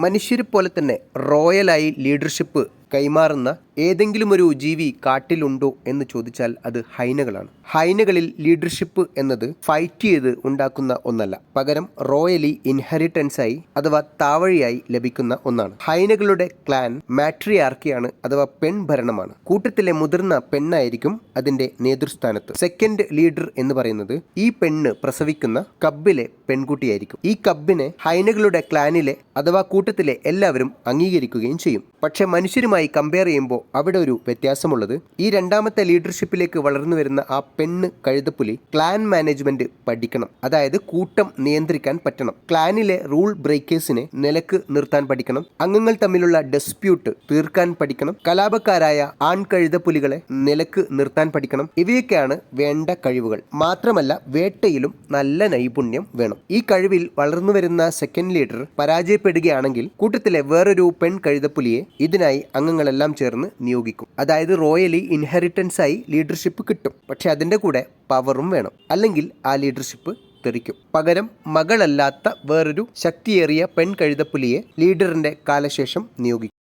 മനുഷ്യരെ പോലെ തന്നെ റോയലായി ലീഡർഷിപ്പ് കൈമാറുന്ന ഏതെങ്കിലും ഒരു ജീവി കാട്ടിലുണ്ടോ എന്ന് ചോദിച്ചാൽ അത് ഹൈനകളാണ്. ഹൈനകളിൽ ലീഡർഷിപ്പ് എന്നത് ഫൈറ്റ് ചെയ്ത് ഉണ്ടാക്കുന്ന ഒന്നല്ല. പകരം റോയലി ഇൻഹെറിറ്റൻസായി അഥവാ താവഴിയായി ലഭിക്കുന്ന ഒന്നാണ്. ഹൈനകളുടെ ക്ലാൻ മാട്രിയാർക്കിയാണ് അഥവാ പെൺഭരണമാണ് കൂട്ടത്തിലെ മുതിർന്ന പെണ്ണായിരിക്കും അതിന്റെ നേതൃസ്ഥാനത്ത്. സെക്കൻഡ് ലീഡർ എന്ന് പറയുന്നത് ഈ പെണ്ണ് പ്രസവിക്കുന്ന കബ്ബിലെ പെൺകുട്ടിയായിരിക്കും. ഈ കബ്ബിനെ ഹൈനകളുടെ ക്ലാനിലെ അഥവാ കൂട്ടത്തിലെ എല്ലാവരും അംഗീകരിക്കുകയും ചെയ്യും. പക്ഷെ മനുഷ്യരുമായി കമ്പയർ ചെയ്യുമ്പോൾ അവിടെ ഒരു വ്യത്യാസമുള്ളത്. ഈ രണ്ടാമത്തെ ലീഡർഷിപ്പിലേക്ക് വളർന്നു വരുന്ന ആ പെണ്ണ് കഴുതപ്പുലി ക്ലാൻ മാനേജ്മെന്റ് പഠിക്കണം. അതായത് കൂട്ടം നിയന്ത്രിക്കാൻ പറ്റണം. ക്ലാനിലെ റൂൾ ബ്രേക്കേഴ്സിനെ നിലയ്ക്ക് നിർത്താൻ പഠിക്കണം. അംഗങ്ങൾ തമ്മിലുള്ള ഡെസ്പ്യൂട്ട് തീർക്കാൻ പഠിക്കണം. കലാപക്കാരായ ആൺ കഴുതപ്പുലികളെ നിലയ്ക്ക് നിർത്താൻ പഠിക്കണം. ഇവയൊക്കെയാണ് വേണ്ട കഴിവുകൾ. മാത്രമല്ല വേട്ടയിലും നല്ല നൈപുണ്യം വേണം. ഈ കഴിവിൽ വളർന്നു വരുന്ന സെക്കൻഡ് ലീഡർ പരാജയപ്പെടുകയാണെങ്കിൽ കൂട്ടത്തിലെ വേറൊരു പെൺ കഴുതപ്പുലിയെ ഇതിനായി അംഗങ്ങളെല്ലാം ചേർന്ന് നിയോഗിക്കും. അതായത് റോയലി ഇൻഹെറിറ്റൻസ് ആയി ലീഡർഷിപ്പ് കിട്ടും. പക്ഷെ അതിന്റെ കൂടെ പവറും വേണം. അല്ലെങ്കിൽ ആ ലീഡർഷിപ്പ് തെറിക്കും. പകരം മകളല്ലാത്ത വേറൊരു ശക്തിയേറിയ പെൺ കഴുതപ്പുലിയെ ലീഡറിന്റെ കാലശേഷം നിയോഗിക്കും.